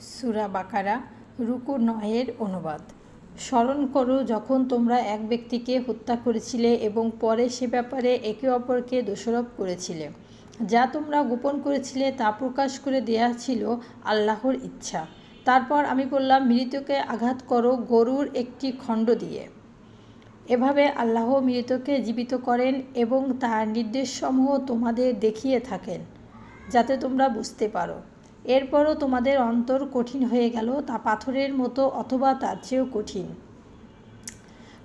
সুরা বাকারা, রুকু নয়ের অনুবাদ। স্মরণ করো, যখন তোমরা এক ব্যক্তিকে হত্যা করেছিলে এবং পরে সে ব্যাপারে একে অপরকে দোষারোপ করেছিলে। যা তোমরা গোপন করেছিলে তা প্রকাশ করে দেয়া ছিল আল্লাহর ইচ্ছা। তারপর আমি বললাম, মৃতকে আঘাত করো গরুর একটি খণ্ড দিয়ে। এভাবে আল্লাহ মৃতকে জীবিত করেন এবং তার নির্দেশসমূহ তোমাদের দেখিয়ে থাকেন, যাতে তোমরা বুঝতে পারো। এরপরও তোমাদের অন্তর কঠিন হয়ে গেল, তা পাথরের মতো অথবা তার চেয়েও কঠিন।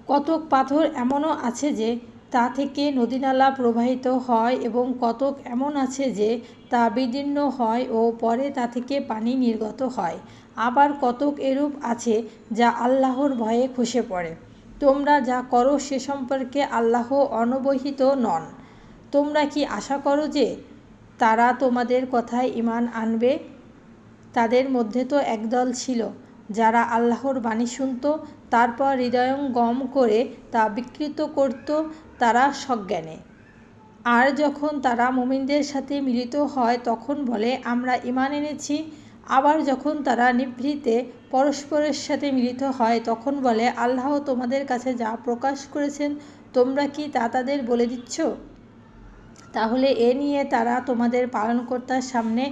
কতক পাথর এমনও আছে যে তা থেকে নদীনালা প্রবাহিত হয় এবং কতক এমন আছে যে তা বিদীর্ণ হয় ও পরে তা থেকে পানি নির্গত হয়। আবার কতক এরূপ আছে যা আল্লাহর ভয়ে খসে পড়ে। তোমরা যা করো সে সম্পর্কে আল্লাহ অনবহিত নন। তোমরা কি আশা করো যে তারা তোমাদের কথায় ইমান আনবে? তাদের মধ্যে তো একদল ছিল। যারা আল্লাহর বাণী শুনত, তারপর হৃদয়ঙ্গম করে তা বিকৃত করত তারা সজ্ঞানে। আর যখন তারা মুমিনদের সাথে মিলিত হয়, তখন বলে, আমরা ইমান এনেছি। আবার যখন তারা নিভৃতে পরস্পরের সাথে মিলিত হয়, তখন বলে, আল্লাহ তোমাদের কাছে যা প্রকাশ করেছেন, তোমরা কি তা তাদের বলে দিচ্ছ? তাহলে এ নিয়ে তারা তোমাদের পালনকর্তার সামনে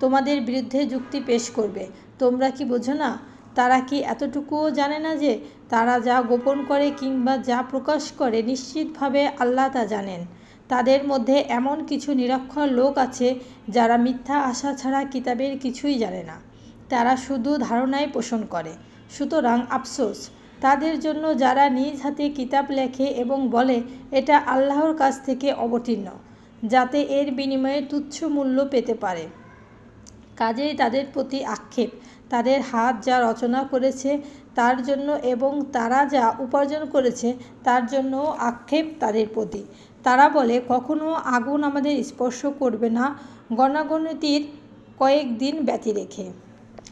তোমাদের বিরুদ্ধে যুক্তি পেশ করবে। তোমরা কি বোঝো না? তারা কি এতটুকুও জানে না যে তারা যা গোপন করে কিংবা যা প্রকাশ করে নিশ্চিতভাবে আল্লাহ তা জানেন। তাদের মধ্যে এমন কিছু নিরক্ষর লোক আছে যারা মিথ্যা আশা ছাড়া কিতাবের কিছুই জানে না। তারা শুধু ধারণাই পোষণ করে। সুতরাং আফসোস, তাদের জন্য যারা নিজ হাতে কিতাব লেখে এবং বলে, এটা আল্লাহর কাছ থেকে অবতীর্ণ, যাতে এর বিনিময়ে তুচ্ছ মূল্য পেতে পারে। কাজেই তাদের প্রতি আক্ষেপ। তাদের হাত যা রচনা করেছে তার জন্য এবং তারা যা উপার্জন করেছে তার জন্য আক্ষেপ তাদের প্রতি। তারা বলে কখনও আগুন আমাদের স্পর্শ করবে না। গণাগণতির কয়েক দিন ব্যতি রেখে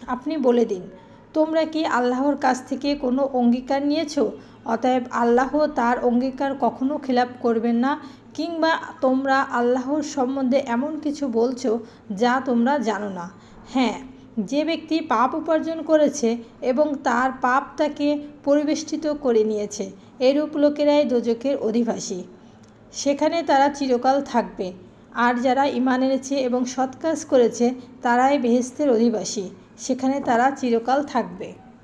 আপনি বলে দিন। তোমরা কি আল্লাহর কাছ থেকে কোনো অঙ্গীকার নিয়েছো? অতএব আল্লাহ তার অঙ্গীকার কখনো খেলাপ করবেন না, কিংবা তোমরা আল্লাহর সম্বন্ধে এমন কিছু বলছো যা তোমরা জানো না। হ্যাঁ যে ব্যক্তি পাপ উপার্জন করেছে এবং তার পাপ তাকে পরিবেষ্টিত করে নিয়েছে, এরূপ লোকেরাই দোজকের অধিবাসী। সেখানে তারা চিরকাল থাকবে। আর যারা ইমান এনেছে এবং সৎ কাজ করেছে, তারাই বেহেস্তের অধিবাসী। সেখানে তারা চিরকাল থাকবে।